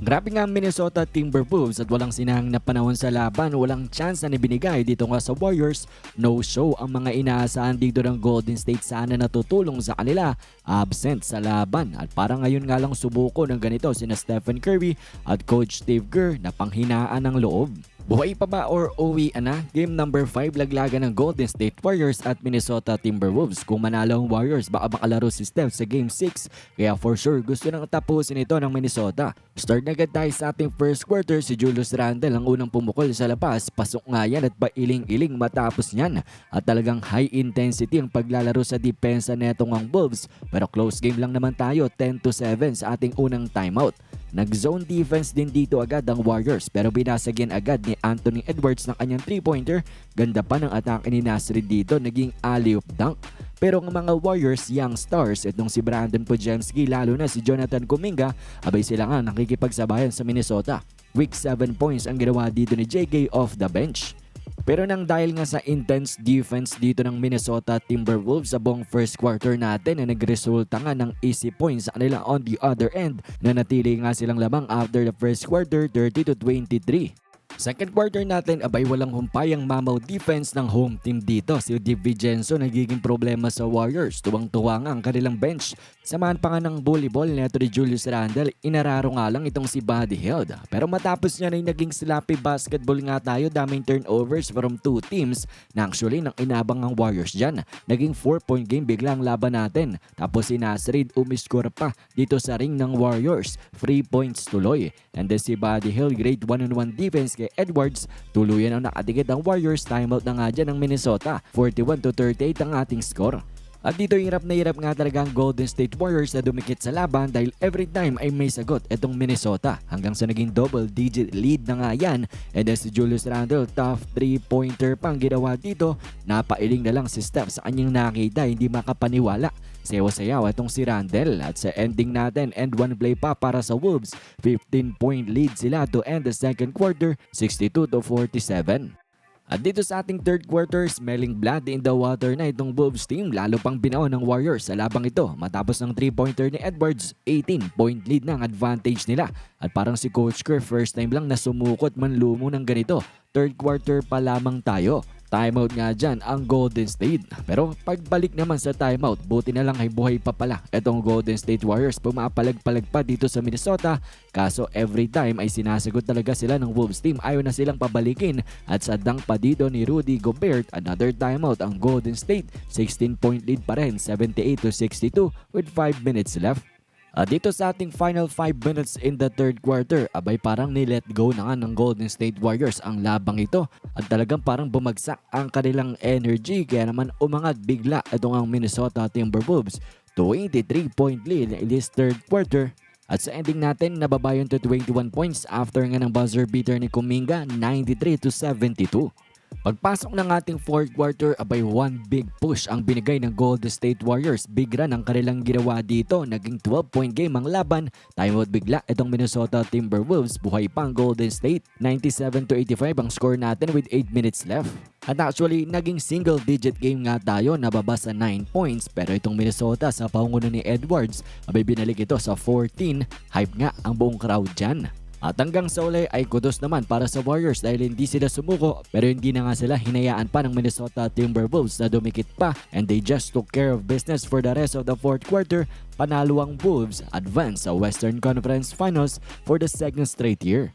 Grabe nga ang Minnesota Timberwolves at walang sinahang na panahon sa laban, walang chance na ibinigay dito nga sa Warriors. No show ang mga inaasahan dito ng Golden State sana natutulong sa kanila, absent sa laban. At parang ngayon nga lang subuko ng ganito sina Stephen Curry at Coach Steve Kerr na panghinaan ng loob. Buhay pa ba or uwi na? Game number 5 laglagan ng Golden State Warriors at Minnesota Timberwolves. Kung manalo ang Warriors, baka makalaro si Steph sa Game 6. Kaya for sure, gusto nang tapusin ito ng Minnesota. Start na agad tayo sa ating first quarter. Si Julius Randle ang unang pumukol sa labas. Pasok nga yan at pailing-iling matapos niyan. At talagang high intensity ang paglalaro sa depensa netong ang Wolves. Pero close game lang naman tayo, 10 to 7 sa ating unang timeout. Nag-zone defense din dito agad ang Warriors pero binasagyan agad ni Anthony Edwards ng kanyang 3-pointer. Ganda pa ng atake ni Nasrid dito, naging alley-oop dunk. Pero ang mga Warriors young stars, itong si Brandon Pujemski lalo na si Jonathan Kuminga, abay sila nga nakikipagsabayan sa Minnesota. Week 7 points ang ginawa dito ni JK off the bench. Pero nang dahil nga sa intense defense dito ng Minnesota Timberwolves sa buong first quarter natin na nagresulta nga ng easy points sa kanila on the other end na natili nga silang lamang after the first quarter 30 to 23. Second quarter natin abay walang humpayang mamaw defense ng home team dito. Si DiVincenzo nagiging problema sa Warriors. Tuwang-tuwa nga ang kanilang bench. Samahan pa nga ng volleyball neto ni Julius Randle. Inararo nga lang itong si Buddy Hield. Pero matapos niya na naging sloppy basketball nga tayo. Daming turnovers from two teams na actually nang inabang ang Warriors dyan. Naging 4 point game bigla ang laban natin. Tapos si Nasrid umiscore pa dito sa ring ng Warriors. 3 points tuloy. And then si Buddy Hill great one-on-one defense kay Edwards. Tuluyan ang nakadikit ang Warriors. Timeout na nga dyan ng Minnesota. 41 to 38 ang ating score. At dito hirap na hirap nga talaga ang Golden State Warriors na dumikit sa laban dahil every time ay may sagot itong Minnesota. Hanggang sa naging double digit lead na nga yan. And then si Julius Randle, tough 3-pointer pang ginawa dito. Napailing na lang si Steph sa kanyang nakita, hindi makapaniwala. Sayaw-sayaw itong si Randle at sa ending natin end one play pa para sa Wolves 15 point lead sila to end the second quarter 62 to 47. At dito sa ating third quarter, smelling blood in the water na itong Wolves team lalo pang binaon ng Warriors sa labang ito matapos ng 3-pointer ni Edwards, 18-point lead na ang advantage nila. At parang si Coach Kerr first time lang na sumukot man lumo ng ganito. Third quarter pa lamang tayo. Timeout nga dyan ang Golden State. Pero pagbalik naman sa timeout, buti na lang ay buhay pa pala. Itong Golden State Warriors pumapalag-palag pa dito sa Minnesota. Kaso every time ay sinasagot talaga sila ng Wolves team. Ayaw na silang pabalikin. At sa dunk pa dito ni Rudy Gobert, another timeout ang Golden State. 16 point lead pa rin, 78 to 62 with 5 minutes left. Ah, dito sa ating final 5 minutes in the third quarter, abay parang ni-let go na nga ng Golden State Warriors ang labang ito. At talagang parang bumagsak ang kanilang energy kaya naman umangat bigla itong ang Minnesota Timberwolves. 23 point lead in this third quarter. At sa ending natin, nababayon to 21 points after nga ng buzzer beater ni Kuminga, 93 to 72. Pagpasok ng ating fourth quarter, abay one big push ang binigay ng Golden State Warriors. Big run ang kanilang ginawa dito. Naging 12-point game ang laban. Timeout bigla itong Minnesota Timberwolves. Buhay pa ang Golden State. 97 to 85 ang score natin with 8 minutes left. At actually, naging single-digit game nga tayo, nababa sa 9 points. Pero itong Minnesota sa paungunan ni Edwards, abay binalik ito sa 14. Hype nga ang buong crowd dyan. At hanggang sa uli ay kudos naman para sa Warriors dahil hindi sila sumuko pero hindi na nga sila hinayaan pa ng Minnesota Timberwolves na dumikit pa and they just took care of business for the rest of the fourth quarter. Panalo ang Wolves advance sa Western Conference Finals for the second straight year.